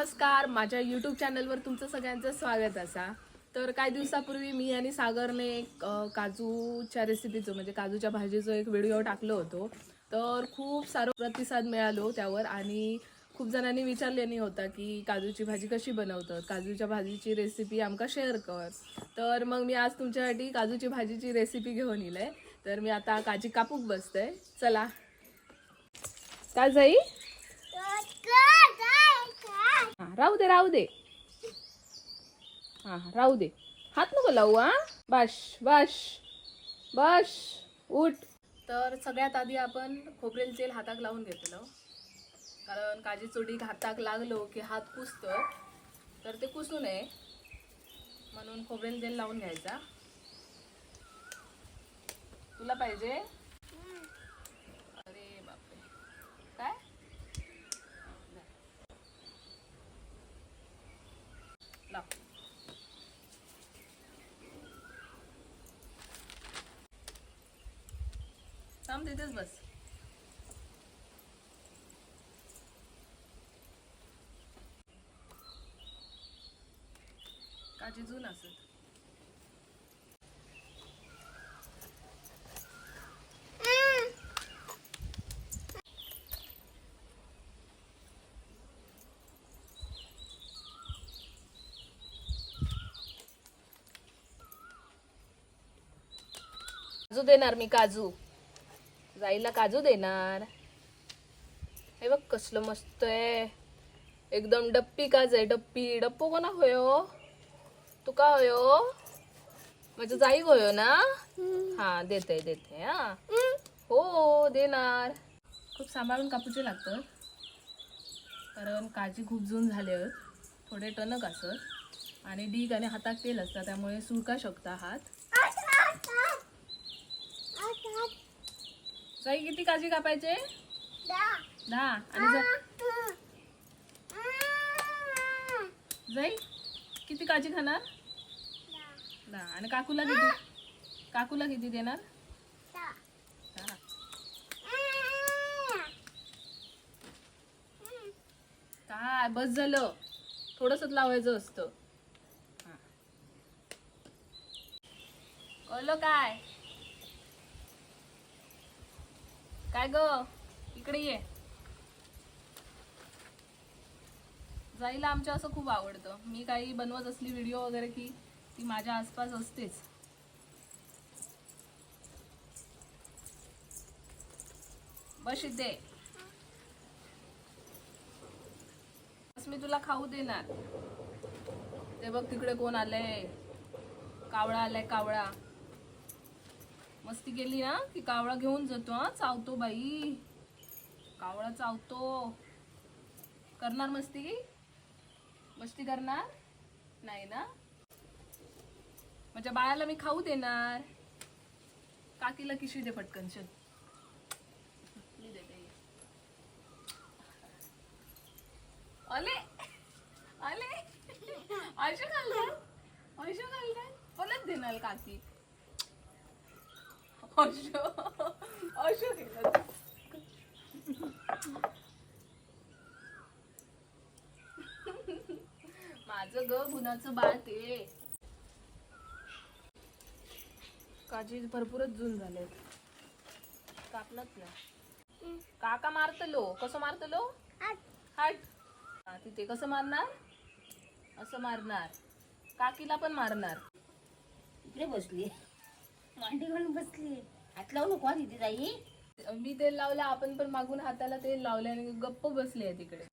नमस्कार. माझ्या यूट्यूब चॅनलवर तुमचं सगळ्यांचं स्वागत असा. तर काही दिवसापूर्वी मी आणि सागरने एक काजूच्या रेसिपीचं म्हणजे काजूच्या भाजीचं एक व्हिडिओ टाकलो होतो. तर खूप सारं प्रतिसाद मिळालो त्यावर आणि खूप जणांनी विचारलेली होता की काजूची भाजी कशी बनवतात? काजूच्या भाजीची रेसिपी आमका शेअर कर. तर मग मी आज तुमच्यासाठी काजूची भाजीची रेसिपी घेऊन येईल तर मी आता काजी कापूक बसते. चला. काय जाई हां राहू दे राहू दे. हा राहू दे. हात नको लावू हा. बाश बाश बाश उठ. तर सगळ्यात आधी आपण खोबरेल तेल हाताक लावून घेतलं. कारण काजी चोडी हाताक लागलो की हात कुसतं तर ते कुसू नये. म्हणून खोबरेल तेल लावून घ्यायचा. तुला पाहिजे? लाव थांब तिथेच बस काजी जून असत काजू देणार मी काजू. जाईला काजू देणार. हे बघ कसलं मस्त आहे. एकदम डप्पी काज आहे डप्पी. डप्पो कोणा होयो हो? तुका होयो हो? माझं जाई होयो हो ना? हा देते देते हा. हो देणार. खूप सांभाळून कापूचे लागतं. कारण काजी खूप जून झाले थोडे टणक असत. आणि डीग आणि हातात तेल असतं त्यामुळे सुरका शकता हात. जाई किती काजी कापायचे? दहा. आणि जाई किती काजी खाणार? दहा. आणि काकूला किती? काकूला किती देणार. काय बस झालं. थोडंसंच लावायचं असतं. कळलं काय? काय ग? इकडे ये. जाईला आमच्या असं खूप आवडतं. मी काही बनवत असली व्हिडिओ वगैरे की ती माझ्या आसपास असतेच. बस इथे. बस मी तुला खाऊ देणार. ते बघ तिकडे कोण आलंय. कावळा आलाय कावळा. मस्ती केली ना की कावळा घेऊन जातो हा चावतो बाई. कावळा चावतो. करणार मस्ती? मस्ती करणार? नाही ना? माझ्या बाळाला मी खाऊ देणार. काकीला किशी दे पटकन चल. अले! अले! आयुष्य आले आयशा खाल्लं आयशा खाल्लं परत देणार काकी. माझं ग गुणाचं बाळ ते. काजी भरपूरच जून झाले कापलंच ना. काका मारतलो. कसं मारतलो? हाट. तिथे कसं मारणार? असं मारणार. काकीला पण मारणार. इकडे बसली मांडी घालून बसली. हात लावू नको तिथे जाई मी तेल लावलं आपण पण मागून हाताला तेल लावले आणि गप्प बसले आहे तिकडे.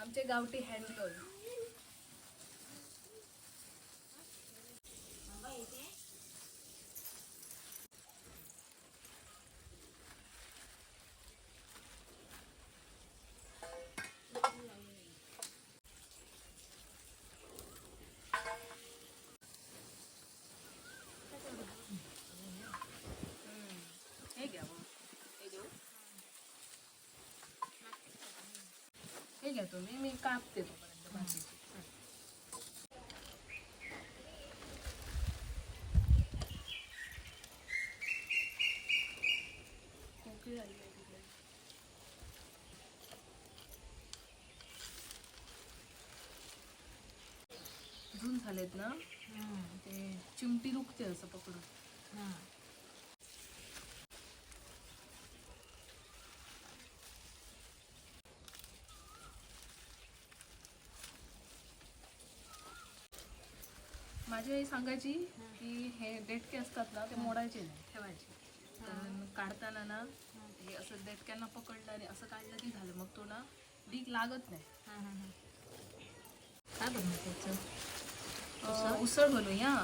आमचे गावठी हँडलूम. हँडलोन तुम्ही मी. कापते तोपर्यंत भाजीची झालेत ना? ते चिमटी दुखते असं पकडून. माझी आई सांगायची की हे देटके असतात ना ते मोडायचे नाही ठेवायचे. कारण काढताना ना हे असं देटक्यांना पकडलं आणि असं काढलं की झालं. मग तो ना डीक लागत नाही. काय बनवतो अं, उसळ? बनवूया.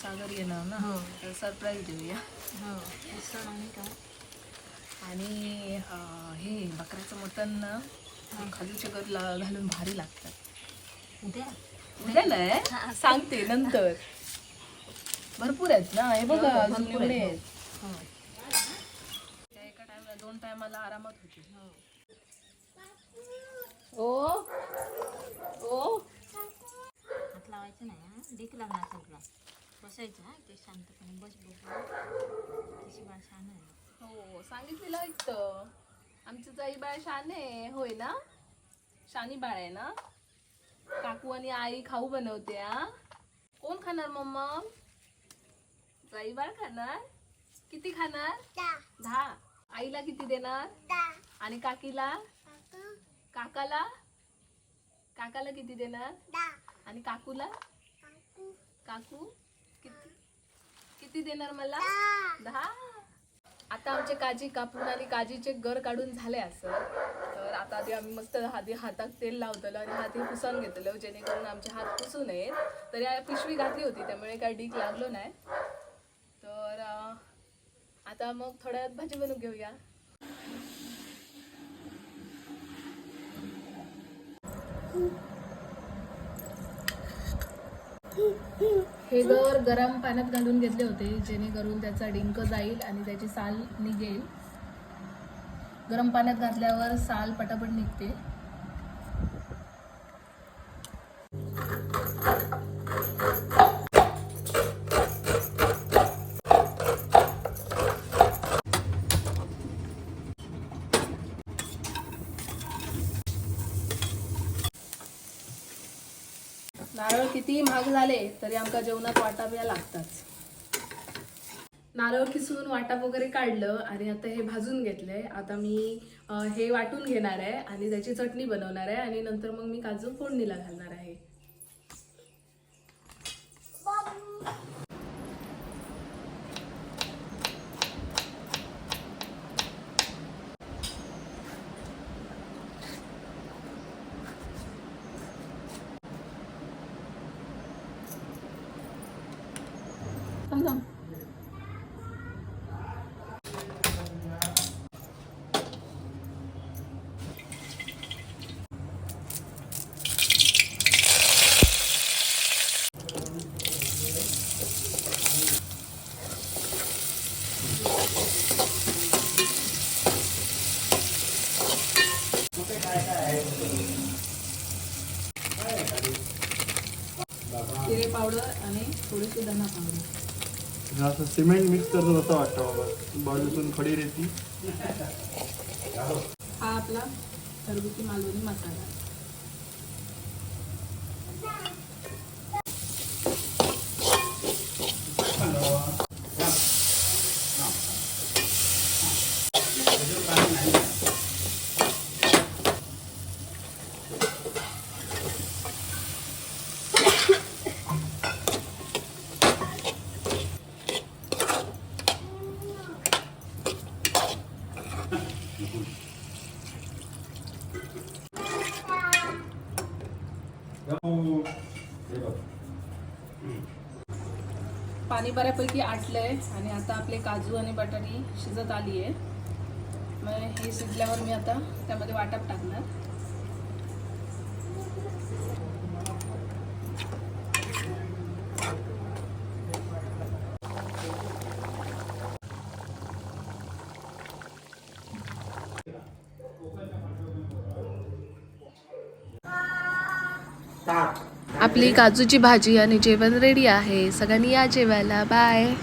सागर येणार ना. हो. तर सरप्राईज देऊया. हो. उसळ आणि काय? आणि हे बकऱ्याचं मटण ना खालूचे गर ला- घालून भारी लागतात. उद्या? उद्या नाही सांगते नंतर. भरपूर आहेत ना? हे बघा हो, अजून भरपूर एवढे आहेत, आहेत. हो. त्या एका टाइमला दोन टायमाला आरामात होते हो. ओ ओ हात लावायचं नाही हा? डीक लागणार सगळा. बसायचं हा? ते शांतपणे. बस बघू तशी बाळ छान आहे. हो सांगितलेलं ऐकतं आमची जाई बाळ शाने होय ना? शानी बाळ आहे ना? काकू आणि आई खाऊ बनवते हा? कोण खाणार मम्मा? जाई बाळ खाणार? किती खाणार? दहा. आईला किती देणार? आणि काकीला? काकाला? काकाला किती देणार? आणि काकूला? काकू. किती किती देणार मला? दहा. आता आमचे काजी कापून आणि काजीचे गर काढून झाले असं. तर आता आधी आम्ही मस्त आधी हातात तेल लावतलो आणि हाती पुसून घेतलं जेणेकरून आमचे हात पुसू नयेत. तर या पिशवी घातली होती त्यामुळे काय डीक लागलो नाही. तर आता मग थोड्या भाजी बनवून घेऊया. हे गर गरम पाण्यात घालून घेतले होते जेणेकरून त्याचा डिंक जाईल आणि त्याची साल निघेल. गरम पाण्यात घातल्यावर साल पटापट निघते. किती महाग झाले तरी आमका जेवणात वाटाव्या लागतात नारळ किसून वाटाप वगैरे काढलं आणि आता हे भाजून घेतलंय आता मी हे वाटून घेणार आहे आणि त्याची चटणी बनवणार आहे आणि नंतर मग मी काजू फोडणीला घालणार आहे थांब थांब. जिरे पावडर आणि असं सिमेंट मिक्स करतो असं वाटतं बाबा बाजूतून खडी रेती. हा आपला घरगुती मालवणी मसाला. पाणी बऱ्यापैकी आटलंय आणि आता आपले काजू आणि बटाटी शिजत आली आहे मग हे शिजल्यावर मी आता त्यामध्ये वाटप टाकणार. आपली काजूची भाजी आणि जेवण रेडी आहे. सगळ्यांनी या जेवायला. बाय